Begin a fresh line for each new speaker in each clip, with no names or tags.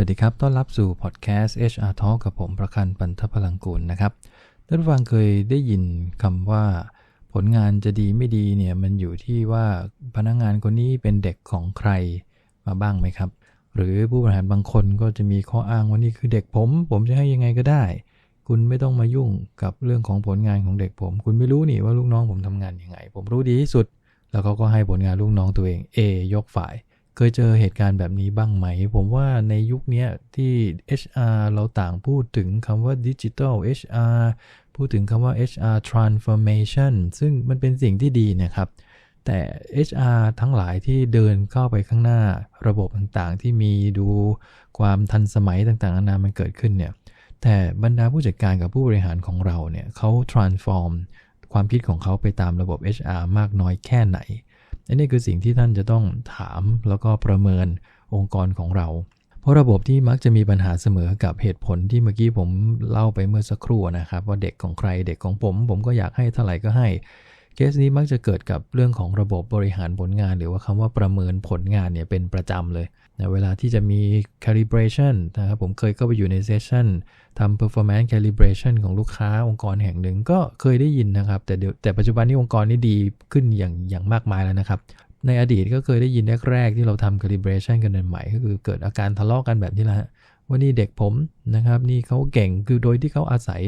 วัสดีครับ ต้อนรับสู่พอดแคสต์ HR Talk กับผมประคันปันทพลังกุลนะครับ ท่านฟังเคยได้ยินคำว่า ผลงานจะดีไม่ดีเนี่ยมันอยู่ที่ว่าพนักงงานคนนี้เป็นเด็กของใครมาบ้างไหมครับ หรือผู้บริหารบางคนก็จะมีข้ออ้างว่านี่คือเด็กผม ผมจะให้ยังไงก็ได้ คุณไม่ต้องมายุ่งกับเรื่องของผลงานของเด็กผม คุณไม่รู้นี่ว่าลูกน้องผมทำงานยังไง ผมรู้ดีที่สุด แล้วเขาก็ให้ผลงานลูกน้องตัวเอง A ยกฝ่าย เคยเจอเหตุการณ์แบบนี้บ้างไหม ผมว่าในยุคนี้ที่ HR เราต่างพูดถึงคำว่า Digital HR พูดถึงคำว่า HR Transformation ซึ่งมันเป็นสิ่งที่ดีนะครับ แต่ HR ทั้งหลายที่เดินเข้าไปข้างหน้าระบบต่างๆ ที่มีดูความทันสมัยต่างๆนานามันเกิดขึ้นเนี่ย แต่บรรดาผู้จัดการกับผู้บริหารของเราเนี่ยเขา transform ความคิดของเขาไปตามระบบ HR มากน้อยแค่ไหน อันนี้คือสิ่งที่ท่านจะต้องถามแล้วก็ประเมินองค์กรของเรา เพราะระบบที่มักจะมีปัญหาเสมอกับเหตุผลที่เมื่อกี้ผมเล่าไปเมื่อสักครู่นะครับ ว่าเด็กของใครเด็กของผม ผมก็อยากให้เท่าไหร่ก็ให้เคสนี้มักจะเกิดกับเรื่องของระบบบริหารผลงาน หรือว่าคำว่าประเมินผลงานเนี่ยเป็นประจำเลย นะเวลาที่จะมี calibration นะครับผมเคยเข้าไปอยู่ในเซสชั่นทำ performance calibration ของลูกค้าองค์กรแห่งหนึ่งก็เคยได้ยินนะครับ แต่เดี๋ยวแต่ปัจจุบันนี้องค์กรนี้ดีขึ้นอย่างอย่างมากมายแล้วนะครับ ในอดีตก็เคยได้ยินแรกๆที่เราทำ calibration กันใหม่ก็คือเกิดอาการทะเลาะกกันแบบนี้แหละว่านี่เด็กผมนะครับนี่เขาเก่งคือโดยที่เขาอาศัย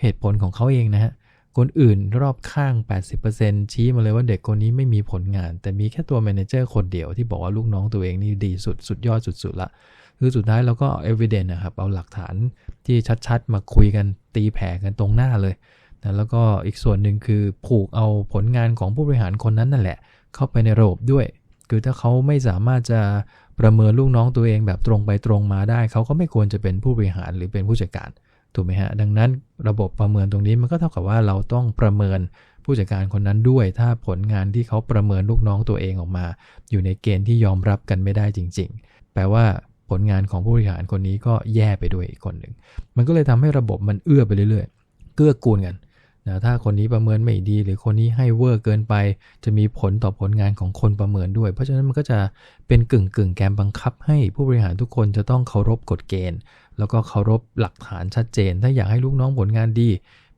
เหตุผลของเขาเองนะฮะ คนอื่นรอบข้าง 80%ชี้มาเลยว่าเด็กคนนี้ไม่มีผลงาน แต่มีแค่ตัวแมเนเจอร์คนเดียวที่บอกว่าลูกน้องตัวเองนี่ดีสุดสุดยอดสุดๆละคือสุดท้ายเราก็เอวิเดนนะครับ เอาหลักฐานที่ชัดๆ มาคุยกันตีแผ่กันตรงหน้าเลยนะแล้วก็อีกส่วนหนึ่งคือผูกเอาผลงานของผู้บริหารคนนั้นนั่นแหละ เข้าไปในระบบด้วย คือถ้าเขาไม่สามารถจะประเมินลูกน้องตัวเองแบบตรงไปตรงมาได้ เขาก็ไม่ควรจะเป็นผู้บริหารหรือเป็นผู้จัดการ ถูกไหมฮะ ดังนั้นระบบประเมินตรงนี้มันก็เท่ากับว่าเราต้องประเมินผู้จัดการคนนั้นด้วย ถ้าผลงานที่เขาประเมินลูกน้องตัวเองออกมา อยู่ในเกณฑ์ที่ยอมรับกันไม่ได้จริง ๆ แปลว่าผลงานของผู้บริหารคนนี้ก็แย่ไปด้วยอีกคนหนึ่ง มันก็เลยทำให้ระบบมันเอื้อไปเรื่อยๆ เกื้อกูลกัน นะถ้าคนนี้ประเมินไม่ดี หรือคนนี้ให้เวอร์เกินไป จะมีผลต่อผลงานของคนประเมินด้วย เพราะฉะนั้นมันก็จะเป็นกึ่งกึ่งแกมบังคับ ให้ผู้บริหารทุกคนจะต้องเคารพกฎเกณฑ์ แล้วก็เคารพหลักฐานชัดเจน ถ้าอยากให้ลูกน้องผลงานดี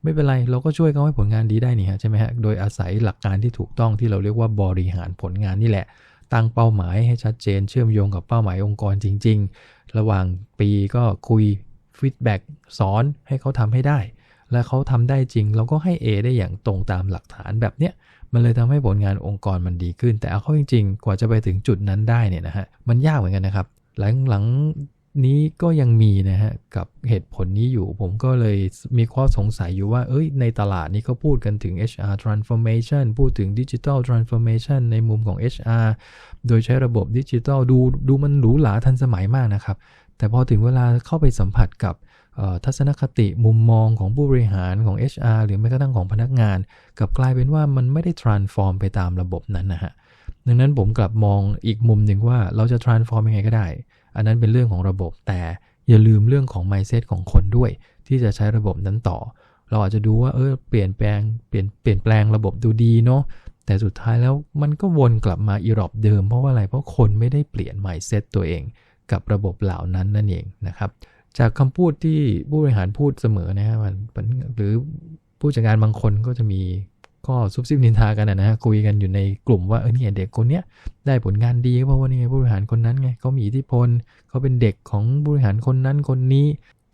ไม่เป็นไรเราก็ช่วยเขาให้ผลงานดีได้นี่ฮะใช่ไหมฮะโดยอาศัยหลักการที่ถูกต้องที่เราเรียกว่าบริหารผลงานนี่แหละ ตั้งเป้าหมายให้ชัดเจน เชื่อมโยงกับเป้าหมายองค์กรจริง ๆ ระหว่างปีก็คุยฟีดแบ็กสอนให้เขาทำให้ได้ และเขาทำได้จริง เราก็ให้ A ได้อย่างตรงตามหลักฐานแบบเนี้ยมันเลยทำให้ผลงานองค์กรมันดีขึ้น แต่เอาเข้าจริง ๆ กว่าจะไปถึงจุดนั้นได้เนี่ยนะฮะมันยากเหมือนกันนะครับ หลังหลังนี้ก็ยังมีนะฮะกับเหตุผลนี้อยู่ ผมก็เลยมีข้อสงสัยอยู่ว่า เอ้ย ในตลาดนี้เขาพูดกันถึง HR transformation พูดถึง digital transformation ในมุมของ HR โดยใช้ระบบดิจิทัลดูดูมันหรูหราทันสมัยมากนะครับ แต่พอถึงเวลาเข้าไปสัมผัสกับ ทัศนคติมุมมองของผู้บริหารของ HR หรือแม้กระทั่งของพนักงาน กับกลายเป็นว่ามันไม่ได้ transform ไปตามระบบนั้นนะฮะดังนั้นผมกลับมองอีกมุมหนึ่งว่าเราจะ transform ยังไงก็ได้ อันนั้นเป็นเรื่องของระบบแต่อย่าลืมเรื่องของ mindset ของคนด้วย ที่จะใช้ระบบนั้นต่อ เราอาจจะดูว่าเออเปลี่ยนแปลงเปลี่ยนเปลี่ยนแปลงระบบดูดีเนาะแต่สุดท้ายแล้วมันก็วนกลับมาอีรอบเดิมเพราะว่าอะไรเพราะคนไม่ได้เปลี่ยน mindset ตัวเอง กับระบบเหล่านั้นนั่นเองนะครับ จากคำพูดที่ผู้บริหารพูดเสมอนะฮะมันหรือผู้จัดการบางคนก็จะมีก็ซุบซิบนินทากันนะฮะคุยกันอยู่ในกลุ่มว่าเออเนี่ยเด็กคนเนี้ยได้ผลงานดีเพราะว่านี่ไงผู้บริหารคนนั้นไงเขามีอิทธิพลเขาเป็นเด็กของผู้บริหารคนนั้นคนนี้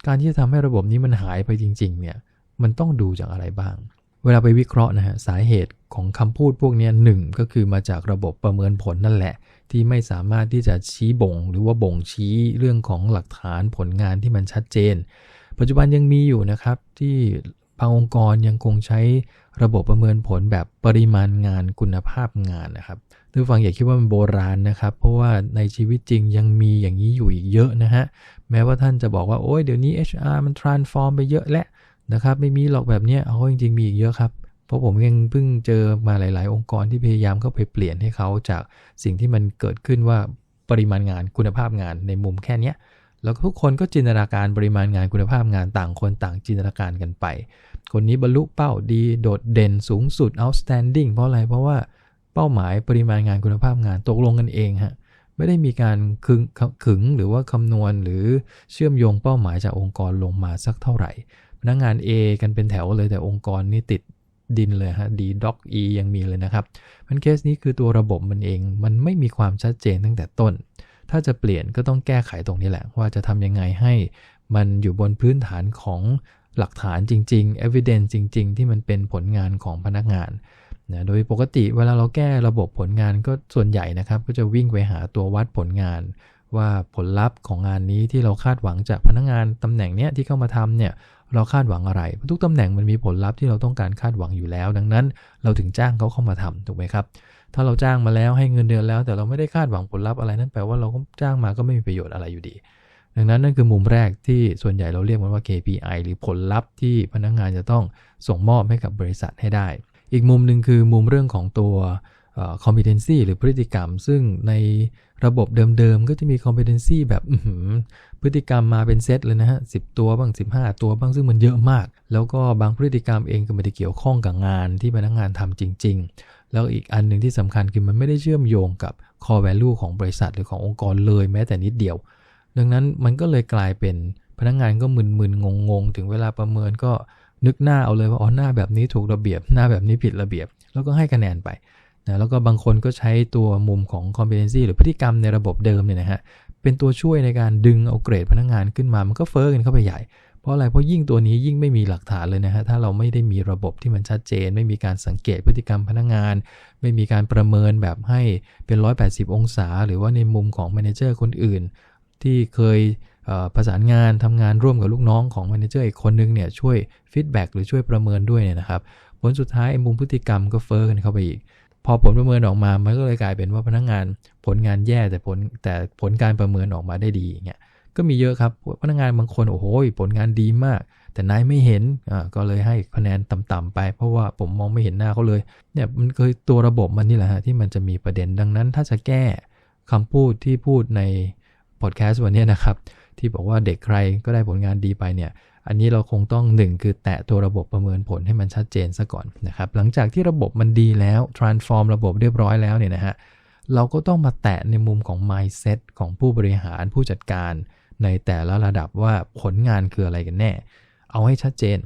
การที่จะทำให้ระบบนี้มันหายไปจริง ๆ เนี่ยมันต้องดูจากอะไรบ้าง เวลาไปวิเคราะห์นะฮะสาเหตุของคำพูดพวกนี้หนึ่งก็คือมาจากระบบประเมินผลนั่นแหละ ที่ไม่สามารถที่จะชี้บ่ง หรือว่าบ่งชี้เรื่องของหลักฐานผลงานที่มันชัดเจน ปัจจุบันยังมีอยู่นะครับที่บางองค์กรยังคงใช้ระบบประเมินผลแบบปริมาณงานคุณภาพงานนะครับทุกฟังอย่าคิดว่ามันโบราณนะครับ เพราะว่าในชีวิตจริงยังมีอย่างนี้อยู่อีกเยอะนะฮะ แม้ว่าท่านจะบอกว่าโอ้ยเดี๋ยวนี้ HR มัน transform ไปเยอะแล้วนะครับ ไม่มีหรอกแบบนี้เอาจริงๆมีอีกเยอะครับ ราะผมยังเพิ่งเจอมาหลาย ๆ องค์กรที่พยายามเข้าไปเปลี่ยนให้เขาจากสิ่งที่มันเกิดขึ้นว่าปริมาณงานคุณภาพงานในมุมแค่นี้แล้วทุกคนก็จินตนาการปริมาณงานคุณภาพงานต่างคนต่างจินตนาการกันไป คนนี้บรรลุเป้าดีโดดเด่นสูงสุด outstanding เพราะอะไร เพราะว่าเป้าหมายปริมาณงานคุณภาพงานตกลงกันเองฮะไม่ได้มีการคึงขึงหรือว่าคำนวณหรือเชื่อมโยงเป้าหมายจากองค์กรลงมาสักเท่าไหร่ พนักงาน A กันเป็นแถวเลยแต่องค์กรนี่ติด ดินเลยฮะดีด็อก E ยังมีเลยนะครับมันเคสนี้คือตัวระบบมันเอง มันไม่มีความชัดเจนตั้งแต่ต้น ถ้าจะเปลี่ยนก็ต้องแก้ไขตรงนี้แหละ ว่าจะทำยังไงให้มันอยู่บนพื้นฐานของหลักฐานจริง ๆ evidence จริง ๆ ที่มันเป็นผลงานของพนักงานนะโดยปกติเวลาเราแก้ระบบผลงานก็ส่วนใหญ่นะครับ ก็จะวิ่งไปหาตัววัดผลงาน ว่าผลลัพธ์ของงานนี้ที่เราคาดหวังจากพนักงานตำแหน่งเนี้ยที่เข้ามาทำเนี่ย เราคาดหวังอะไรทุกตำแหน่งมันมีผลลัพธ์ที่เราต้องการคาดหวังอยู่แล้ว ดังนั้นเราถึงจ้างเขาเข้ามาทำถูกไหมครับ ถ้าเราจ้างมาแล้วให้เงินเดือนแล้ว แต่เราไม่ได้คาดหวังผลลัพธ์อะไรนั่นแปลว่าเราก็จ้างมาก็ไม่มีประโยชน์อะไรอยู่ดี ดังนั้นนั่นคือมุมแรกที่ส่วนใหญ่เราเรียกมันว่า KPI หรือผลลัพธ์ที่พนักงานจะต้องส่งมอบให้กับบริษัทให้ได้ อีกมุมหนึ่งคือมุมเรื่องของตัว competency หรือพฤติกรรม ซึ่งใน ระบบเดิมๆ ก็จะมี competency แบบพฤติกรรมมาเป็นเซตเลยนะฮะสิตัวบ้าง 15 ตัวบ้างซึ่งมันเยอะมาก แล้วก็บางพฤติกรรมเองก็ไม่ได้เกี่ยวข้องกับงานที่พนักงานทำจริง ๆ แล้วอีกอันหนึ่งที่สำคัญคือมันไม่ได้เชื่อมโยงกับ core value ของบริษัทหรือขององค์กรเลยแม้แต่นิดเดียว ดังนั้นมันก็เลยกลายเป็นพนักงานก็มึนๆงงๆ ถึงเวลาประเมินก็นึกหน้าเอาเลยว่าอ๋อหน้าแบบนี้ถูกระเบียบหน้าแบบนี้ผิดระเบียบ แล้วก็ให้คะแนนไป นะแล้วก็บางคนก็ใช้ตัวมุมของ competency หรือพฤติกรรมในระบบเดิมเนี่ยนะฮะเป็นตัวช่วยในการดึงเอาเกรดพนักงานขึ้นมา มันก็เฟ้อกันเข้าไปใหญ่ เพราะอะไร เพราะยิ่งตัวนี้ยิ่งไม่มีหลักฐานเลยนะฮะ ถ้าเราไม่ได้มีระบบที่มันชัดเจน ไม่มีการสังเกตพฤติกรรมพนักงาน ไม่มีการประเมินแบบให้เป็น 180 องศา หรือว่าในมุมของแมเนเจอร์คนอื่น ที่เคยประสานงานทำงานร่วมกับลูกน้องของแมเนเจอร์อีกคนนึงเนี่ยช่วยฟีดแบ็กหรือช่วยประเมินด้วยเนี่ยนะครับ ผลสุดท้ายมุมพฤติกรรมก็เฟ้อกันเข้าไปอีก พอผลประเมินออกมา มันก็เลยกลายเป็นว่าพนักงานผลงานแย่แต่ผลแต่ผลการประเมินออกมาได้ดีเงี้ย ก็มีเยอะครับ พนักงานบางคนโอ้โหผลงานดีมาก แต่นายไม่เห็นอ่าก็เลยให้คะแนนต่ำๆไป เพราะว่าผมมองไม่เห็นหน้าเขาเลย เนี่ยมันเคยตัวระบบมันนี่แหละฮะที่มันจะมีประเด็นดังนั้น ถ้าจะแก้คำพูดที่พูดในพอดแคสต์วันนี้นะครับ ที่บอกว่าเด็กใครก็ได้ผลงานดีไปเนี่ย อันนี้เราคงต้องหนึ่งคือแตะตัวระบบประเมินผลให้มันชัดเจนซะก่อนนะครับ หลังจากที่ระบบมันดีแล้ว transform ระบบเรียบร้อยแล้วเนี่ยนะฮะ เราก็ต้องมาแตะในมุมของ mindset ของผู้บริหารผู้จัดการในแต่ละระดับว่าผลงานคืออะไรกันแน่ เอาให้ชัดเจน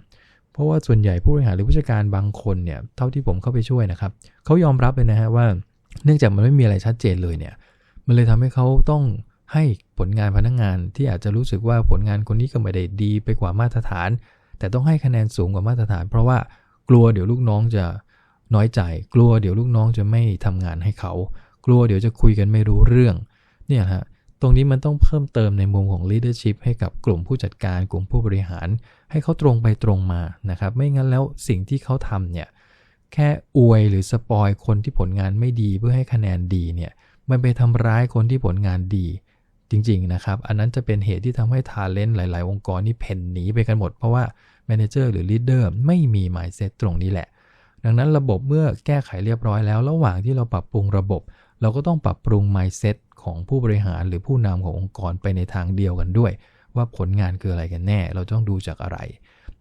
เพราะว่าส่วนใหญ่ผู้บริหารหรือผู้จัดการบางคนเนี่ย เท่าที่ผมเข้าไปช่วยนะครับ เขายอมรับเลยนะฮะว่า เนื่องจากมันไม่มีอะไรชัดเจนเลยเนี่ย มันเลยทำให้เขาต้อง ให้ผลงานพนักงงานที่อาจจะรู้สึกว่าผลงานคนนี้ก็ไม่ได้ดีไปกว่ามาตรฐาน แต่ต้องให้คะแนนสูงกว่ามาตรฐาน เพราะว่ากลัวเดี๋ยวลูกน้องจะน้อยใจ กลัวเดี๋ยวลูกน้องจะไม่ทำงานให้เขา กลัวเดี๋ยวจะคุยกันไม่รู้เรื่องเนี่ยฮะตรงนี้มันต้องเพิ่มเติมในมุมของ leadership ให้กับกลุ่มผู้จัดการกลุ่มผู้บริหาร ให้เขาตรงไปตรงมานะครับ ไม่งั้นแล้วสิ่งที่เขาทำเนี่ยแค่อวยหรือสปอยคนที่ผลงานไม่ดีเพื่อให้คะแนนดีเนี่ยมันไปทำร้ายคนที่ผลงานดี จริง ๆ นะครับ อันนั้นจะเป็นเหตุที่ทำให้ทาเลนต์หลาย ๆ องค์กรนี่เพ่นหนีไปกันหมด เพราะว่าแมเนเจอร์หรือลีดเดอร์ไม่มี mindset ตรงนี้แหละ ดังนั้นระบบเมื่อแก้ไขเรียบร้อยแล้ว ระหว่างที่เราปรับปรุงระบบ เราก็ต้องปรับปรุง mindset ของผู้บริหารหรือผู้นำขององค์กรไปในทางเดียวกันด้วย ว่าผลงานคืออะไรกันแน่ เราต้องดูจากอะไร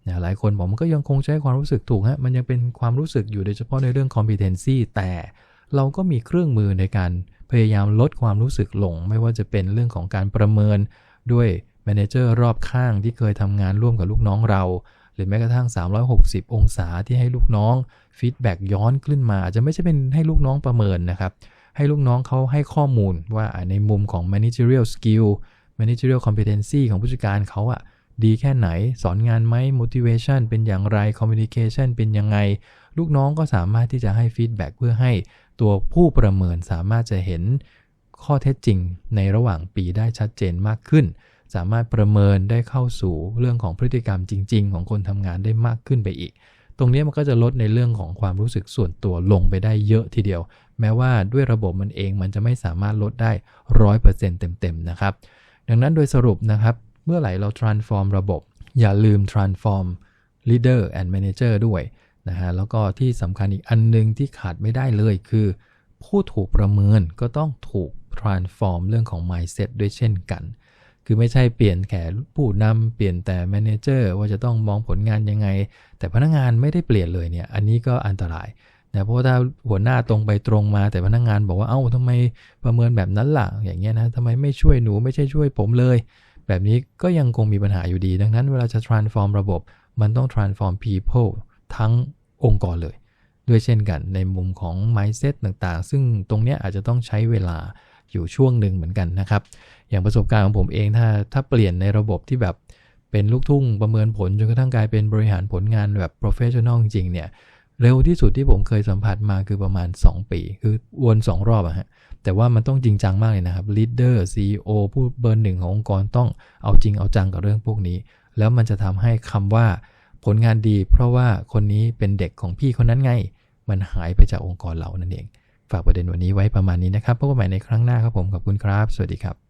นะหลายคนบอกมันก็ยังคงใช้ความรู้สึกถูกฮะมันยังเป็นความรู้สึกอยู่โดยเฉพาะในเรื่อง competency แต่เราก็มีเครื่องมือในการ พยายามลดความรู้สึกหลง ไม่ว่าจะเป็นเรื่องของการประเมินด้วยแมเนเจอร์รอบข้างที่เคยทำงานร่วมกับลูกน้องเรา หรือแม้กระทั่ง 360 องศาที่ให้ลูกน้องฟีดแบ็กย้อนขึ้นมาอาจจะไม่ใช่เป็นให้ลูกน้องประเมินนะครับ ให้ลูกน้องเขาให้ข้อมูลว่าในมุมของ managerial skill managerial competency ของผู้จัดการเขาอะดีแค่ไหน สอนงานไหม motivation เป็นอย่างไร communication เป็นยังไง ลูกน้องก็สามารถที่จะให้ฟีดแบ็กเพื่อให้ ตัวผู้ประเมินสามารถจะเห็นข้อเท็จจริงในระหว่างปีได้ชัดเจนมากขึ้น สามารถประเมินได้เข้าสู่เรื่องของพฤติกรรมจริง ๆ ของคนทำงานได้มากขึ้นไปอีก ตรงนี้มันก็จะลดในเรื่องของความรู้สึกส่วนตัวลงไปได้เยอะทีเดียว แม้ว่าด้วยระบบมันเองมันจะไม่สามารถลดได้ร้อยเปอร์เซ็นต์เต็มๆนะครับ ดังนั้นโดยสรุปนะครับ เมื่อไหร่เรา transform ระบบ อย่าลืม transform leader and manager ด้วย นะฮะแล้วก็ที่สำคัญอีกอันนึงที่ขาดไม่ได้เลยคือ ผู้ถูกประเมินก็ต้องถูก transform เรื่องของ mindset ด้วยเช่นกัน คือไม่ใช่เปลี่ยนแค่ผู้นำเปลี่ยนแต่ manager ว่าจะต้องมองผลงานยังไง แต่พนักงานไม่ได้เปลี่ยนเลยเนี่ยอันนี้ก็อันตรายนะเพราะถ้าหัวหน้าตรงไปตรงมาแต่พนักงานบอกว่าเอ้าทำไมประเมินแบบนั้นล่ะอย่างเงี้ยนะทำไมไม่ช่วยหนูไม่ใช่ช่วยผมเลย แบบนี้ก็ยังคงมีปัญหาอยู่ดี ดังนั้นเวลาจะ transform ระบบ มันต้อง transform people ทั้ง องค์กรเลย ด้วยเช่นกันในมุมของ mindset ต่างๆ ซึ่งตรงเนี้ยอาจจะต้องใช้เวลาอยู่ช่วงหนึ่งเหมือนกันนะครับ อย่างประสบการณ์ของผมเองถ้าถ้าเปลี่ยนในระบบที่แบบเป็นลูกทุ่งประเมินผลจนกระทั่งกลายเป็นบริหารผลงานแบบ professional จริงๆเนี่ยเร็วที่สุดที่ผมเคยสัมผัสมาคือประมาณ 2 ปี คือวน 2 รอบอะฮะแต่ว่ามันต้องจริงจังมากเลยนะครับ leader CEO ผู้เบอร์หนึ่งขององค์กรต้องเอาจริงเอาจังกับเรื่องพวกนี้ แล้วมันจะทำให้คำว่า ผลงานดี เพราะว่าคนนี้เป็นเด็กของพี่คนนั้นไง มันหายไปจากองค์กรเรานั่นเอง ฝากประเด็นวันนี้ไว้ประมาณนี้นะครับพบกันใหม่ในครั้งหน้าครับผมขอบคุณครับ สวัสดีครับ